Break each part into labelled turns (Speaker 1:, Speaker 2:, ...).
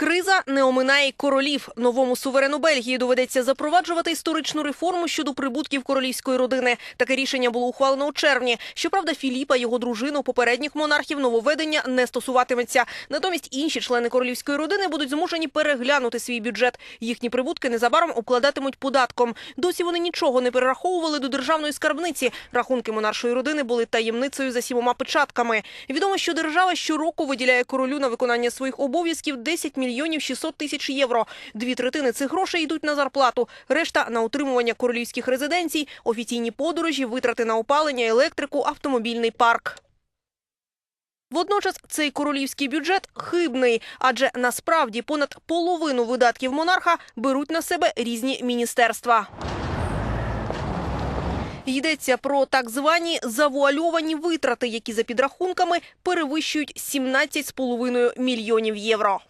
Speaker 1: Криза не оминає королів. Новому суверену Бельгії доведеться запроваджувати історичну реформу щодо прибутків королівської родини. Таке рішення було ухвалено у червні. Щоправда, Філіпа, його дружину, попередніх монархів нововведення не стосуватиметься. Натомість інші члени королівської родини будуть змушені переглянути свій бюджет. Їхні прибутки незабаром обкладатимуть податком. Досі вони нічого не перераховували до державної скарбниці. Рахунки монаршої родини були таємницею за сімома печатками. Відомо, що держава щороку виділяє королю на виконання своїх обов'язків 10 мільйонів 600 тисяч євро. Дві третини цих грошей йдуть на зарплату, решта на утримування королівських резиденцій, офіційні подорожі, витрати на опалення, електрику, автомобільний парк. Водночас цей королівський бюджет хибний, адже насправді понад половину видатків монарха беруть на себе різні міністерства. Йдеться про так звані завуальовані витрати, які за підрахунками перевищують 17,5 мільйонів євро.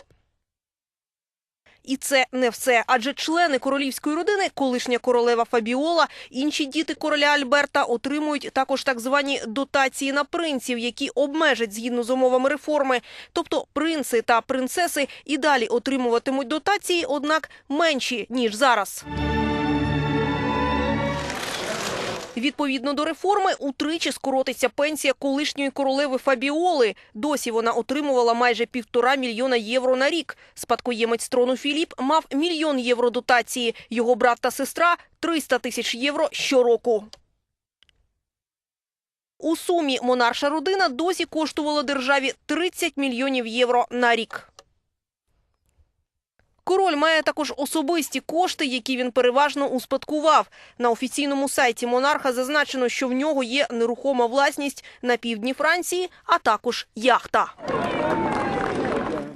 Speaker 1: І це не все, адже члени королівської родини, колишня королева Фабіола, інші діти короля Альберта отримують також так звані дотації на принців, які обмежать згідно з умовами реформи. Тобто принци та принцеси і далі отримуватимуть дотації, однак менші ніж зараз. Відповідно до реформи, утричі скоротиться пенсія колишньої королеви Фабіоли. Досі вона отримувала майже півтора мільйона євро на рік. Спадкоємець трону Філіп мав мільйон євро дотації. Його брат та сестра – 300 тисяч євро щороку. У сумі монарша родина досі коштувала державі 30 мільйонів євро на рік. Король має також особисті кошти, які він переважно успадкував. На офіційному сайті монарха зазначено, що в нього є нерухома власність на півдні Франції, а також яхта.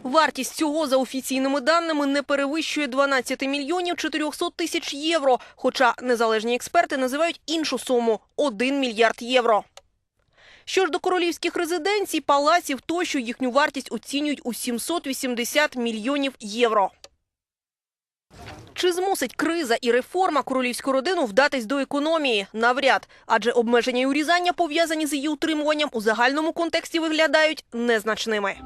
Speaker 1: Вартість цього за офіційними даними не перевищує 12 мільйонів 400 тисяч євро. Хоча незалежні експерти називають іншу суму 1 мільярд євро. Що ж до королівських резиденцій, палаців тощо їхню вартість оцінюють у 780 мільйонів євро. Чи змусить криза і реформа королівську родину вдатись до економії? Навряд, адже обмеження і урізання пов'язані з її утримуванням у загальному контексті виглядають незначними.